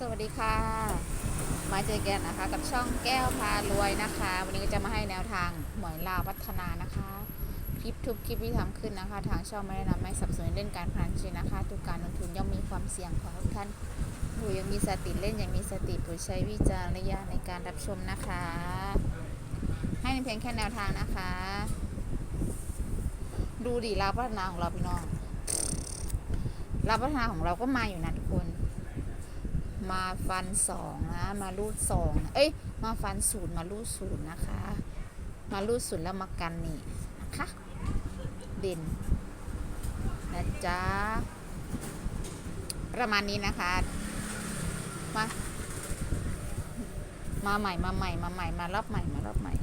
สวัสดีค่ะ มาเจอกันนะคะ กับช่องแก้วพารวยนะคะ วันนี้ก็จะมาให้แนวทางหมวยลาวพัฒนานะคะ คลิปทุกคลิปที่ทำขึ้นนะคะ ทางช่องไม่ได้นำให้สับสนเล่นการพนันจริงนะคะ ทุกการลงทุนย่อมมีความเสี่ยงของทุกท่านผู้ยังมีสติเล่นยังมีสติโปรดใช้วิจารณญาณในการรับชมนะคะ ให้เป็นเพียงแค่แนวทางนะคะ ดูดิลาวพัฒนาของเราพี่น้องลาวพัฒนาของเราก็มาอยู่นะทุกคน มาฟันสองนะ มารูดสองเอ้ย มาฟันศูนย์มารูดศูนย์นะคะ มารูดศูนย์แล้วมากันนี่นะคะเด่นนะจ๊ะประมาณนี้นะคะ มา มาใหม่มาใหม่มาใหม่มารอบใหม่มารอบใหม่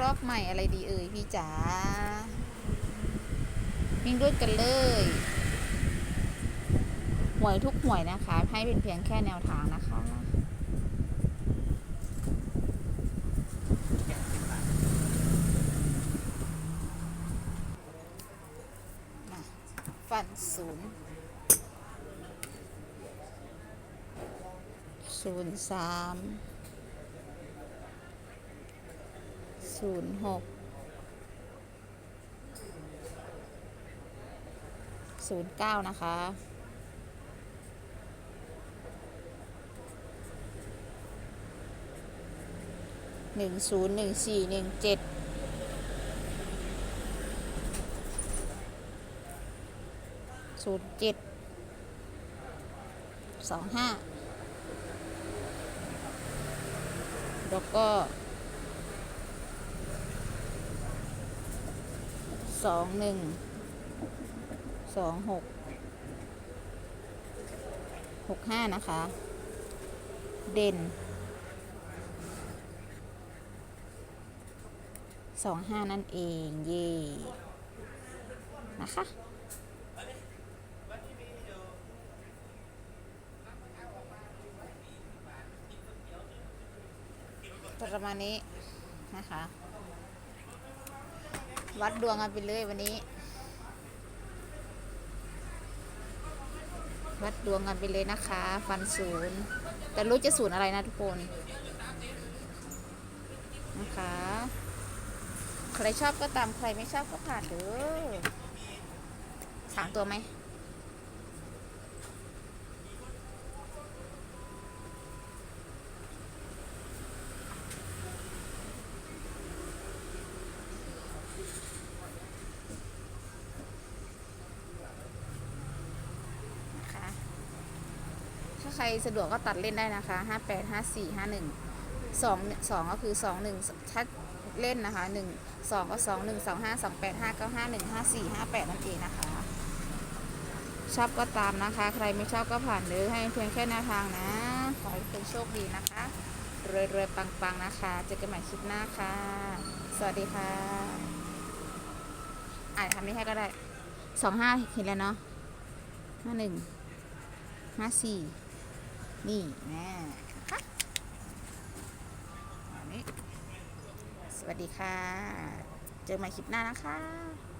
รอบใหม่อะไรดีเอ่ยพี่จ๋าวิ่งด้วยกันเลย หวยทุกหวยนะคะ ให้เป็นเพียงแค่แนวทางนะคะมาฟันศูนย์ศูนย์สามศูนย์หกศูนย์เก้านะคะ หนึ่งศูนย์หนึ่งสี่หนึ่งเจ็ดศูนย์เจ็ดสองห้าแล้วก็สองหนึ่งสองหกหกห้านะคะ เด่น สองห้านั่นเอง เย่นะคะประมาณนี้นะคะ วัดดวงกันไปเลยวันนี้ วัดดวงกันไปเลยนะคะ ฟันศูนย์ แต่รู้จะศูนย์อะไรนะทุกคน นะคะ ใครชอบก็ตามใครไม่ชอบก็ผ่านเด้อสามตัวไหมถ้าใครสะดวกก็ตัดเล่นได้นะคะห้าแปดห้าสี่ห้าหนึ่งสองสองก็คือสองหนึ่งถ้า เล่นนะคะหนึ่งสองก็สองหนึ่งสองห้าสองแปดห้าเก้าห้าหนึ่งห้าสี่ห้าแปดนั่นเองนะคะ ชอบก็ตามนะคะ ใครไม่ชอบก็ผ่านหรือให้เพียงแค่แนวทางนะ ขอให้เป็นโชคดีนะคะรวยๆปังๆนะคะ เจอกันใหม่คลิปหน้าค่ะ สวัสดีค่ะ อ่านคำนี้ให้ก็ได้สองห้าเห็นแล้วเนาะห้าหนึ่งห้าสี่นี่แน่นะคะอันนี้ สวัสดีค่ะ เจอกันใหม่คลิปหน้านะคะ